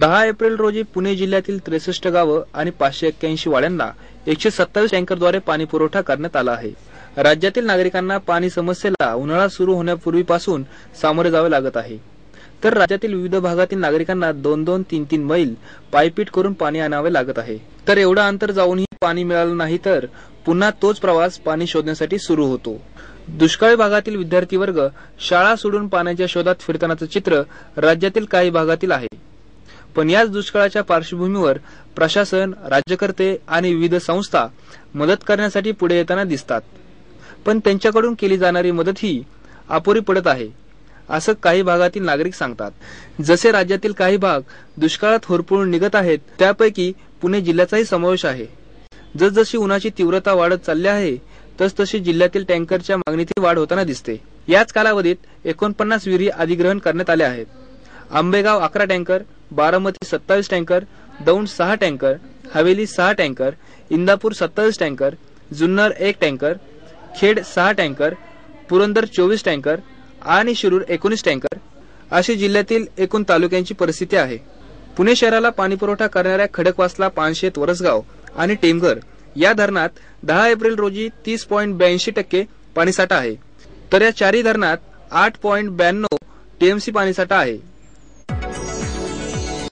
दहा एप्रिल रोजी पुणे जिल्ह्यातील त्रेसष्ट गावं आणि पाचशे एक्क्याऐंशी वाड्यांना एकशे सत्तावीस टँकरद्वारे पाणी पुरवठा करण्यात आला आहे. राज्यातील नागरिकांना पाणी समस्येला उन्हाळा सुरू होण्यापूर्वीपासून सामोरे जावे लागत आहे. तर राज्यातील विविध भागातील नागरिकांना दोन दोन तीन तीन मैल पायपीट करून पाणी आणावे लागत आहे. तर एवढं अंतर जाऊनही पाणी मिळालं नाही तर पुन्हा तोच प्रवास पाणी शोधण्यासाठी सुरू होतो. दुष्काळी भागातील विद्यार्थी वर्ग शाळा सोडून पाण्याच्या शोधात फिरतानाचं चित्र राज्यातील काही भागातील आहे. पण याच दुष्काळाच्या पार्श्वभूमीवर प्रशासन राज्यकर्ते आणि विविध संस्था मदत करण्यासाठी पुढे येताना दिसतात. पण त्यांच्याकडून केली जाणारी मदत ही अपुरी पडत आहे असं काही भागातील नागरिक सांगतात. जसे राज्यातील काही भाग दुष्काळात होरपळून निघत आहेत त्यापैकी पुणे जिल्ह्याचाही समावेश आहे. जसजशी उन्हाची तीव्रता वाढत चालली आहे तसतशी जिल्ह्यातील टँकरच्या मागणीतही वाढ होताना दिसते. याच कालावधीत एकोणपन्नास विहिरी अधिग्रहण करण्यात आल्या आहेत. आंबेगाव अकरा टँकर बारामती सत्तावीस टँकर दौंड सहा टँकर हवेली सहा टँकर इंदापूर सत्तावीस टँकर जुन्नर एक टँकर खेड सहा टँकर पुरंदर चोवीस टँकर आणि शिरूर एकोणीस टँकर अशी जिल्ह्यातील एकूण तालुक्यांची परिस्थिती आहे. पुणे शहराला पाणीपुरवठा करणाऱ्या खडकवासला पानशेत वरसगाव आणि टेमघर या धरणात दहा एप्रिल रोजी तीस पॉईंट ब्याऐंशी टक्के पाणीसाठा आहे. तर या चारही धरणात आठ पॉईंट ब्याण्णव टीएमसी पाणीसाठा आहे.